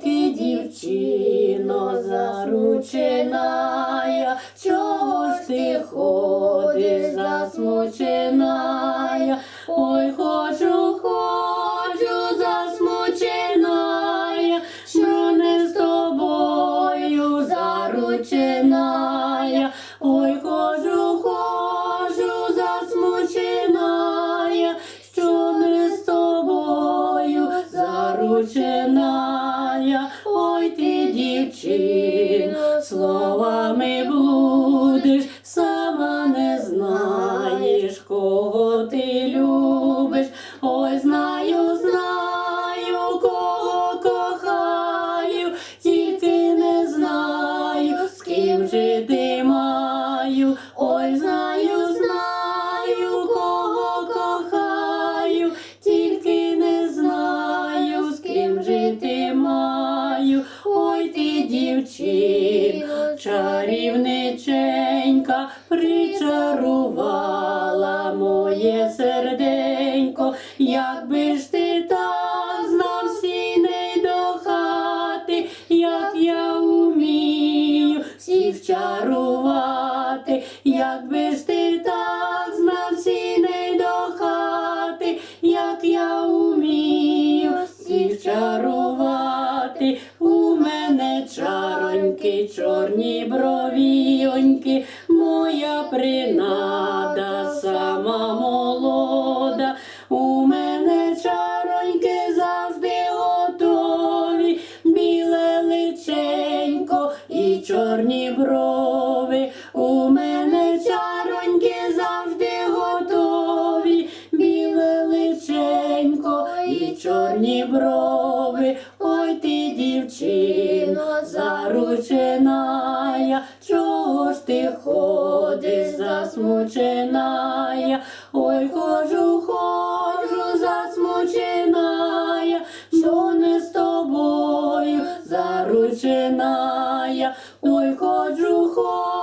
Ти, дівчино, заручена, чого ж ти ходиш засмучена? Ой, хочу, хочу засмучена, що не з тобою заручена. Ой, хожу, Ой, ти, дівчино, словами блудиш, сама не знаєш, кого ти любиш. Ой, знаю, знаю, кого кохаю, тільки не знаю, з ким жити маю. Ой, знаю, Ти, чарівниченька, причарувала моє серденько, якби ж ти так знав сіней до хати, як я умію всіх чарувати, якби ж ти чорні моя принада сама молода, у мене чароньки завжди готові, біле личенько і чорні брови, у мене чароньки завжди готові, біле личенько і чорні брови. Ой ти, дівчино, заручена, моя, чого ж ти ходиш, засмучена я, ой, хожу, хожу, засмучена я, що не з тобою заручена я, ой, ходжу, ходжу.